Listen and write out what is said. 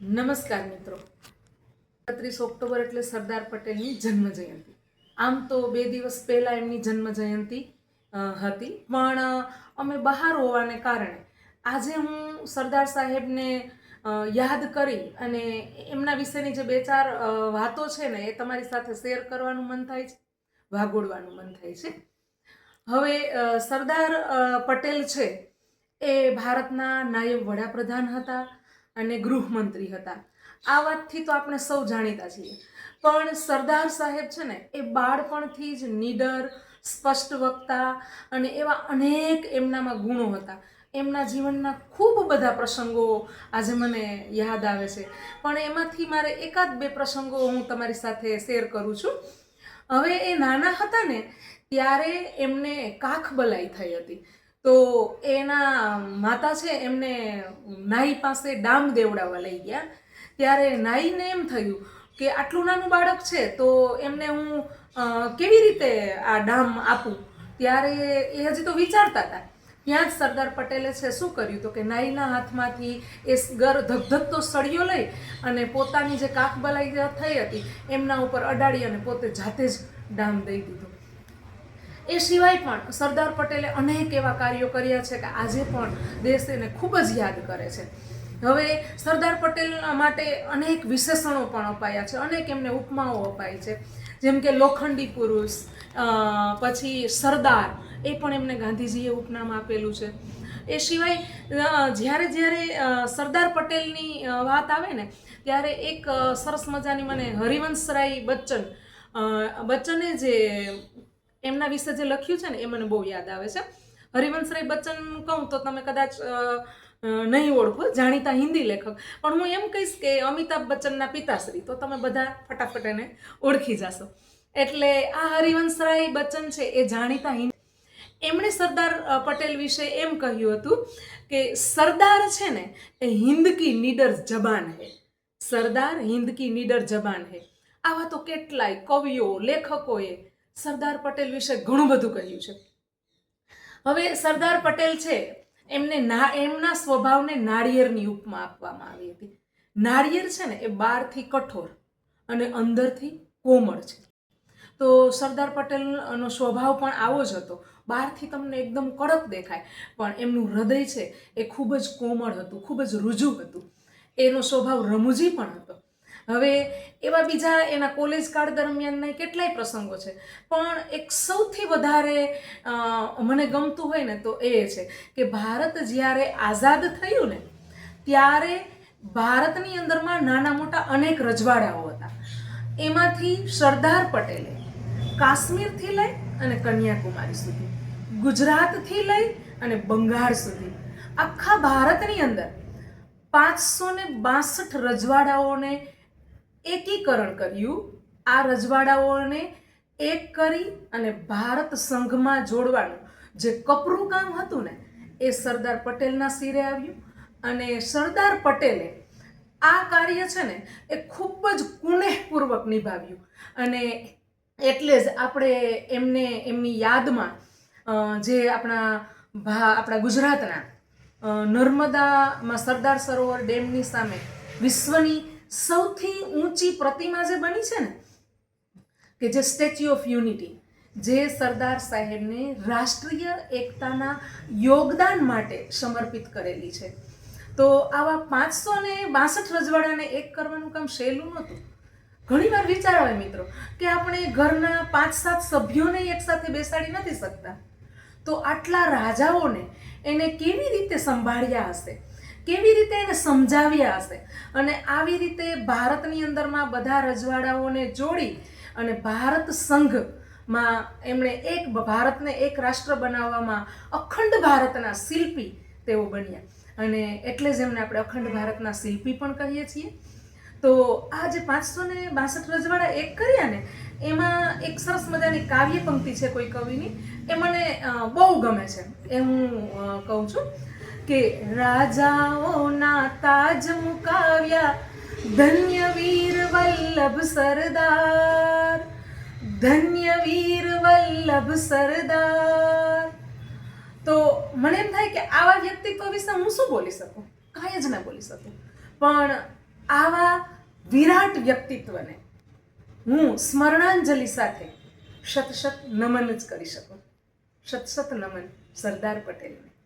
નમસ્કાર મિત્રો. એકત્રીસ ઓક્ટોબર એટલે સરદાર પટેલની જન્મ જયંતિ આમ તો બે દિવસ પહેલાં એમની જન્મ જયંતિ હતી. પણ અમે બહાર હોવાને કારણે આજે હું સરદાર સાહેબને યાદ કરી અને એમના વિશેની જે બે ચાર વાતો છે ને એ તમારી સાથે શેર કરવાનું મન થાય છે વાગોડવાનું મન થાય છે. હવે સરદાર પટેલ છે એ ભારતના નાયબ વડાપ્રધાન હતા. અને ગૃહમંત્રી હતા. આ વાતથી તો આપણે સૌ જાણીતા છીએ. પણ સરદાર સાહેબ છે ને, એ બાળપણથી જ નીડર, સ્પષ્ટ વક્તા અને એવા અનેક એમનામાં ગુણો હતા. એમના જીવનના ખૂબ બધા પ્રસંગો આજે મને યાદ આવે છે. પણ એમાંથી મારે એકાદ બે પ્રસંગો હું તમારી સાથે શેર કરું છું. હવે એ નાના હતા ને, ત્યારે એમને કાખ બલાઈ થઈ હતી. તો એના માતા છે, એમને નાઈ પાસે ડામ દેવડાવવા લઈ ગયા. ત્યારે નાઈને એમ થયું કે આટલું નાનું બાળક છે, તો એમને હું કેવી રીતે આ ડામ આપું? ત્યારે એ હજી તો વિચારતા હતા. ત્યાં જ સરદાર પટેલે છે, શું કર્યું તો કે નાઈના હાથમાંથી એ ગર ધગધગતો સળિયો લઈ અને પોતાની જે કાખ બલાઈ થઈ હતી, એમના ઉપર અડાડી અને પોતે જાતે જ ડામ દઈ દીધો. એ સિવાય પણ સરદાર પટેલે અનેક એવા કાર્યો કર્યા છે કે આજે પણ દેશ એને ખૂબ જ યાદ કરે છે. હવે સરદાર પટેલ માટે અનેક વિશેષણો પણ અપાયા છે, અનેક એમને ઉપમાઓ અપાઈ છે. જેમ કે લોખંડી પુરુષ પછી સરદાર, એ પણ એમને ગાંધીજીએ ઉપનામ આપેલું છે. એ સિવાય જ્યારે જ્યારે સરદાર પટેલની વાત આવે ને, ત્યારે એક સરસ મજાની મને હરિવંશરાય બચ્ચન બચ્ચને જે એમના વિશે જે લખ્યું છે ને, એ મને બહુ યાદ આવે છે. હરિવંશરાય બચ્ચન કહું તો તમે કદાચ નહીં ઓળખો, જાણીતા હિન્દી લેખક. પણ હું એમ કહીશ કે અમિતાભ બચ્ચનના પિતાશ્રી, તો તમે બધા ફટાફટ એને ઓળખી જશો. એટલે આ હરિવંશરાય બચ્ચન છે, એ જાણીતા હિન્દી. એમણે સરદાર પટેલ વિશે એમ કહ્યું હતું કે સરદાર છે ને, એ હિન્દ કી નીડર જબાન હે. સરદાર હિન્દ કી નીડર જબાન હે. આવા તો કેટલાય કવિઓ, લેખકોએ સરદાર પટેલ વિશે ઘણું બધું કહ્યું છે. હવે સરદાર પટેલ છે, એમને ના, એમના સ્વભાવને નાળિયેરની ઉપમા આપવામાં આવી હતી. નાળિયેર છે ને, એ બહારથી કઠોર અને અંદરથી કોમળ છે. તો સરદાર પટેલનો સ્વભાવ પણ આવો જ હતો. બહારથી તમને એકદમ કડક દેખાય, પણ એમનું હૃદય છે, એ ખૂબ જ કોમળ હતું, ખૂબ જ રુજુ હતું. એનો સ્વભાવ રમૂજી પણ હતો. હવે એવા બીજા એના કોલેજ કાળ દરમિયાનના કેટલાય પ્રસંગો છે. પણ એક સૌથી વધારે મને ગમતું હોય ને તો એ છે કે ભારત જ્યારે આઝાદ થયું ને, ત્યારે ભારતની અંદરમાં નાના મોટા અનેક રજવાડાઓ હતા. એમાંથી સરદાર પટેલે કાશ્મીરથી લઈ અને કન્યાકુમારી સુધી, ગુજરાતથી લઈ અને બંગાળ સુધી આખા ભારતની અંદર પાંચસો ને બાસઠ રજવાડાઓને એકીકરણ કર્યું. આ રજવાડાઓને એક કરી અને ભારત સંઘમાં જોડવાનું જે કપરું કામ હતું ને, એ સરદાર પટેલના સિરે આવ્યું. અને સરદાર પટેલે આ કાર્ય છે ને, એ ખૂબ જ કુનેહપૂર્વક નિભાવ્યું. અને એટલે જ આપણે એમને એમની યાદમાં જે આપણા ભા, આપણા ગુજરાતના નર્મદામાં સરદાર સરોવર ડેમની સામે વિશ્વની સૌથી ઊંચી પ્રતિમા જે બની છે ને, કે જે સ્ટેચ્યુ ઓફ યુનિટી, જે સરદાર સાહેબને રાષ્ટ્રીય એકતાના યોગદાન માટે સમર્પિત કરેલી છે. તો આવા પાંચસો ને બાસઠ રજવાડાને એક કરવાનું કામ સહેલું નહોતું. ઘણીવાર વિચાર આવે મિત્રો, કે આપણે ઘરના પાંચ સાત સભ્યોને એકસાથે બેસાડી નથી શકતા. તો આટલા રાજાઓને એને કેવી રીતે સંભાળ્યા હશે? કેવી રીતે એને સમજાવ્યા હશે? અને આવી રીતે ભારતની અંદરમાં બધા રજવાડાઓને જોડી અને ભારત સંઘમાં એમણે એક ભારતને એક રાષ્ટ્ર બનાવવામાં અખંડ ભારતના શિલ્પી તેઓ બન્યા. અને એટલે જ એમને આપણે અખંડ ભારતના શિલ્પી પણ કહીએ છીએ. તો આ જે પાંચસો ને બાસઠ રજવાડા એક કર્યા ને, એમાં એક સરસ મજાની કાવ્ય પંક્તિ છે કોઈ કવિની. એ મને બહુ ગમે છે. એ હું કહું છું. કે રાજાઓના તાજ મુકાવ્યા. ધન્ય વીર વલ્લભ સરદાર. ધન્ય વીર વલ્લભ સરદાર. તો મને એમ થાય કે આવા વ્યક્તિત્વ વિશે હું શું બોલી શકું? કાંઈ જ ના બોલી શકું. પણ આવા વિરાટ વ્યક્તિત્વને હું સ્મરણાંજલિ સાથે શત શત નમન જ કરી શકું. શત શત નમન સરદાર પટેલને.